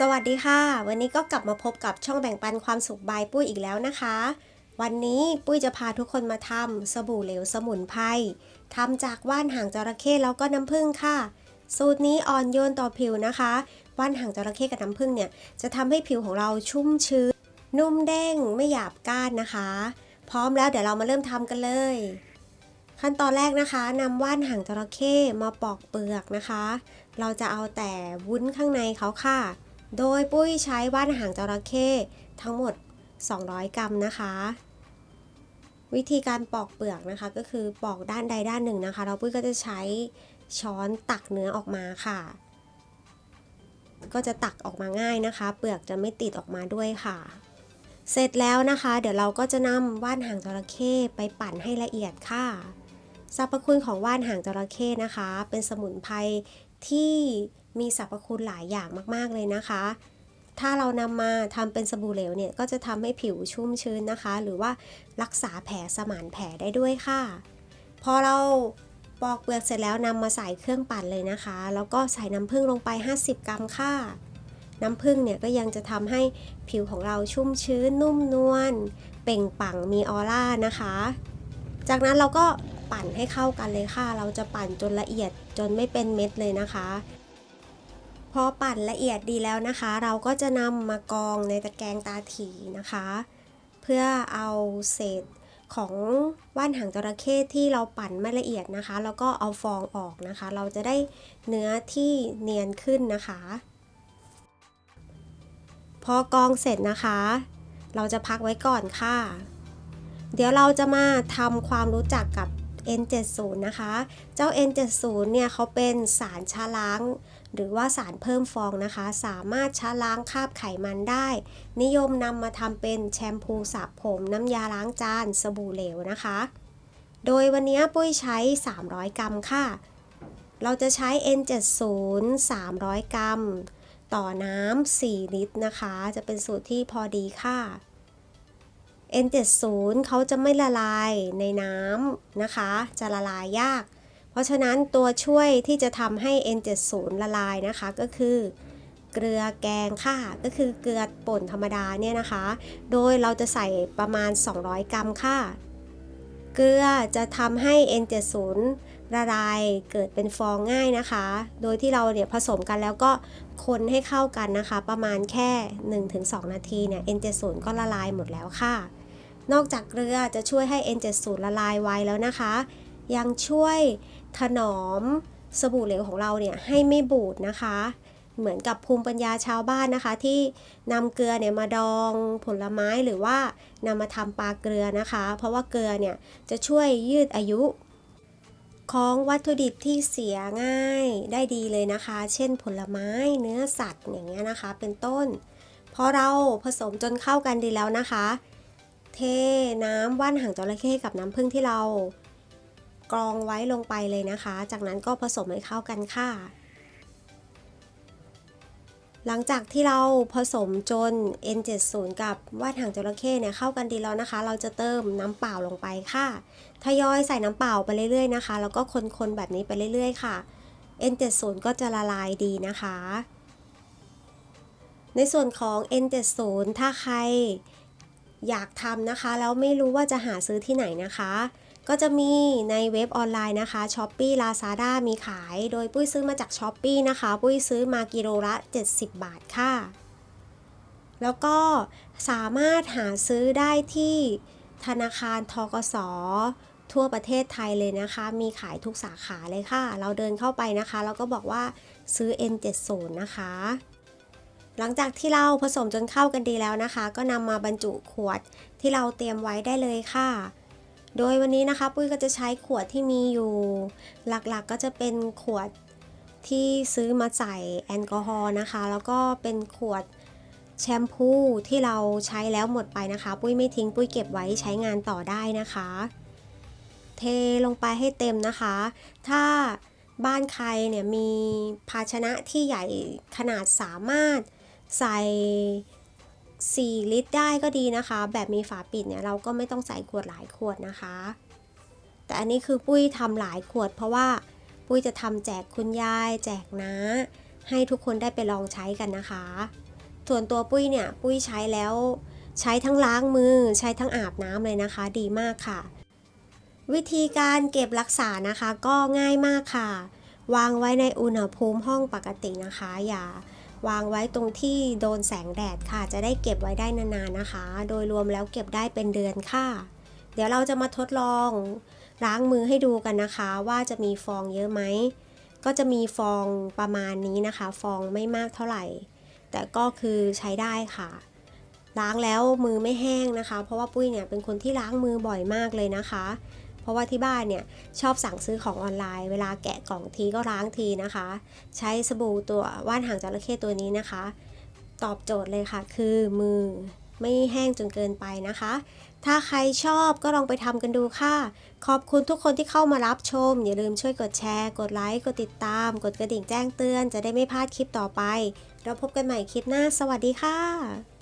สวัสดีค่ะ วันนี้ก็กลับมาพบกับช่องแบ่งปันความสุขบายปุ้ยอีกแล้วนะคะ วันนี้ปุ้ยจะพาทุกคนมาทำสบู่เหลวสมุนไพรทำจากว่านหางจระเข้แล้วก็น้ำผึ้งค่ะ สูตรนี้อ่อนโยนต่อผิวนะคะว่านหางจระเข้กับน้ำผึ้งเนี่ยจะทำให้ผิวของเราชุ่มชื้น นุ่มเด้งไม่หยาบก้านนะคะ พร้อมแล้วเดี๋ยวเรามาเริ่มทำกันเลย ขั้นตอนแรกนะคะนำว่านหางจระเข้มาปอกเปลือกนะคะ เราจะเอาแต่วุ้นข้างในเขาค่ะ โดยปุ้ยใช้ว่านหางจระเข้ทั้งหมด 200 กรัมนะคะ วิธีการปอกเปลือกนะคะก็คือปอกด้านใดด้านหนึ่งนะคะ เราปุ้ยก็จะใช้ช้อนตักเนื้อออกมาค่ะ ก็จะตักออกมาง่ายนะคะ เปลือกจะไม่ติดออกมาด้วยค่ะ เสร็จแล้วนะคะ เดี๋ยวเราก็จะนำว่านหางจระเข้ไปปั่นให้ละเอียดค่ะสรรพคุณของว่านหางจระเข้นะคะ เป็นสมุนไพร ที่มีสรรพคุณหลายอย่างมากๆเลยนะคะ ถ้าเรานำมาทำเป็นสบู่เหลวเนี่ย ก็จะทำให้ผิวชุ่มชื้นนะคะ หรือว่ารักษาแผลสมานแผลได้ด้วยค่ะ พอเราปอกเปลือกเสร็จแล้วนำมาใส่เครื่องปั่นเลยนะคะ แล้วก็ใส่น้ำผึ้งลงไป 50 กรัมค่ะ น้ำผึ้งเนี่ยก็ยังจะทำให้ผิวของเราชุ่มชื้นนุ่มนวลเป่งปังมีออร่านะคะ จากนั้นเราก็ ปั่นให้เข้ากันเลยค่ะ เราจะปั่นจนละเอียดจนไม่เป็นเม็ดเลยนะคะ พอปั่นละเอียดดีแล้วนะคะ เราก็จะนำมากองในตะแกรงตาถีนะคะ เพื่อเอาเศษของว่านหางจระเข้ที่เราปั่นไม่ละเอียดนะคะ แล้วก็เอาฟองออกนะคะ เราจะได้เนื้อที่เนียนขึ้นนะคะ พอกองเสร็จนะคะ เราจะพักไว้ก่อนค่ะ เดี๋ยวเราจะมาทำความรู้จักกับ N70 นะคะ เจ้า N70 เนี่ยเขาเป็นสารชะล้าง หรือว่าสารเพิ่มฟองนะคะ สามารถชะล้างคราบไขมันได้ นิยมนำมาทำเป็นแชมพูสระผม น้ำยาล้างจาน สบู่เหลวนะคะ โดยวันนี้ปุ้ยใช้ 300 กรัมค่ะ เราจะใช้ N70 300 กรัม ต่อน้ำ4 ลิตรนะคะ จะเป็นสูตรที่พอดีค่ะ N70 เขาจะไม่ละลายในน้ำนะคะ จะละลายยาก เพราะฉะนั้นตัวช่วยที่จะทำให้ N70 ละลายนะคะก็คือเกลือแกงค่ะ ก็คือเกลือป่นธรรมดาเนี่ยนะคะ โดยเราจะใส่ประมาณ 200 กรัมค่ะ เกลือจะทำให้ N70 ละลายเกิดเป็นฟองง่ายนะคะ โดยที่เราเนี่ยผสมกันแล้วก็คนให้เข้ากันนะคะ ประมาณแค่ 1-2 นาทีเนี่ย N70 ก็ละลายหมดแล้วค่ะ นอกจากเกลือจะช่วยให้ N70 ละลายไวแล้วนะคะ ยังช่วยถนอมสบู่เหลวของเราเนี่ยให้ไม่บูดนะคะ เหมือนกับภูมิปัญญาชาวบ้านนะคะ ที่นำเกลือเนี่ยมาดองผลไม้หรือว่านำมาทำปลาเกลือนะคะ เพราะว่าเกลือเนี่ยจะช่วยยืดอายุ ของวัตถุดิบที่เสียง่ายได้ดีเลยนะคะ เช่นผลไม้เนื้อสัตว์อย่างเงี้ยนะคะ เป็นต้นพอเราผสมจนเข้ากันดีแล้วนะคะ เทน้ำว่านหางจระเข้กับน้ำผึ้งที่เรากรองไว้ลงไปเลยนะคะ จากนั้นก็ผสมให้เข้ากันค่ะ หลังจากที่เราผสมจน N70 กับว่านหางจระเข้เนี่ยเข้ากันดีแล้วนะคะ เราจะเติมน้ำเปล่าลงไปค่ะ ทยอยใส่น้ำเปล่าไปเรื่อยๆนะคะ แล้วก็คนๆแบบนี้ไปเรื่อยๆค่ะ N70 ก็จะละลายดีนะคะ ในส่วนของ N70 ถ้าใคร อยากทำนะคะ แล้วไม่รู้ว่าจะหาซื้อที่ไหนนะคะ ก็จะมีในเว็บออนไลน์นะคะ s h อ p e e Lazada มีขาย โดยปุ้ยซื้อมาจาก s h อ p e e นะคะ ปุ้ยซื้อมากิโลละ 70 บาทค่ะ แล้วก็สามารถหาซื้อได้ที่ธนาคารทกสทั่วประเทศไทยเลยนะคะ มีขายทุกสาขาเลยค่ะ เราเดินเข้าไปนะคะ แล้วก็บอกว่าซื้อ N70 นะคะ หลังจากที่เราผสมจนเข้ากันดีแล้วนะคะ ก็นำมาบรรจุขวดที่เราเตรียมไว้ได้เลยค่ะ โดยวันนี้นะคะปุ้ยก็จะใช้ขวดที่มีอยู่ หลักๆก็จะเป็นขวดที่ซื้อมาใส่แอลกอฮอล์นะคะ แล้วก็เป็นขวดแชมพูที่เราใช้แล้วหมดไปนะคะ ปุ้ยไม่ทิ้งปุ้ยเก็บไว้ใช้งานต่อได้นะคะ เทลงไปให้เต็มนะคะ ถ้าบ้านใครเนี่ยมีภาชนะที่ใหญ่ขนาดสามารถ ใส่4ลิตรได้ก็ดีนะคะ แบบมีฝาปิดเนี่ยเราก็ไม่ต้องใส่ขวดหลายขวดนะคะ แต่อันนี้คือปุ้ยทำหลายขวด เพราะว่าปุ้ยจะทำแจกคุณยาย แจกน้า ให้ทุกคนได้ไปลองใช้กันนะคะ ส่วนตัวปุ้ยเนี่ยปุ้ยใช้แล้ว ใช้ทั้งล้างมือใช้ทั้งอาบน้ำเลยนะคะ ดีมากค่ะ วิธีการเก็บรักษานะคะก็ง่ายมากค่ะ วางไว้ในอุณหภูมิห้องปกตินะคะ อย่า วางไว้ตรงที่โดนแสงแดดค่ะ จะได้เก็บไว้ได้นานๆนะคะ โดยรวมแล้วเก็บได้เป็นเดือนค่ะ เดี๋ยวเราจะมาทดลองล้างมือให้ดูกันนะคะ ว่าจะมีฟองเยอะไหมก็จะมีฟองประมาณนี้นะคะ ฟองไม่มากเท่าไหร่ แต่ก็คือใช้ได้ค่ะ ล้างแล้วมือไม่แห้งนะคะ เพราะว่าปุ้ยเนี่ยเป็นคนที่ล้างมือบ่อยมากเลยนะคะ เพราะว่าที่บ้านเนี่ยชอบสั่งซื้อของออนไลน์ เวลาแกะกล่องทีก็ล้างทีนะคะ ใช้สบู่ตัวว่านหางจระเข้ตัวนี้นะคะ ตอบโจทย์เลยค่ะ คือมือไม่แห้งจนเกินไปนะคะ ถ้าใครชอบก็ลองไปทำกันดูค่ะ ขอบคุณทุกคนที่เข้ามารับชม อย่าลืมช่วยกดแชร์ กดไลค์ กดติดตาม กดกระดิ่งแจ้งเตือน จะได้ไม่พลาดคลิปต่อไป เราพบกันใหม่คลิปหน้า สวัสดีค่ะ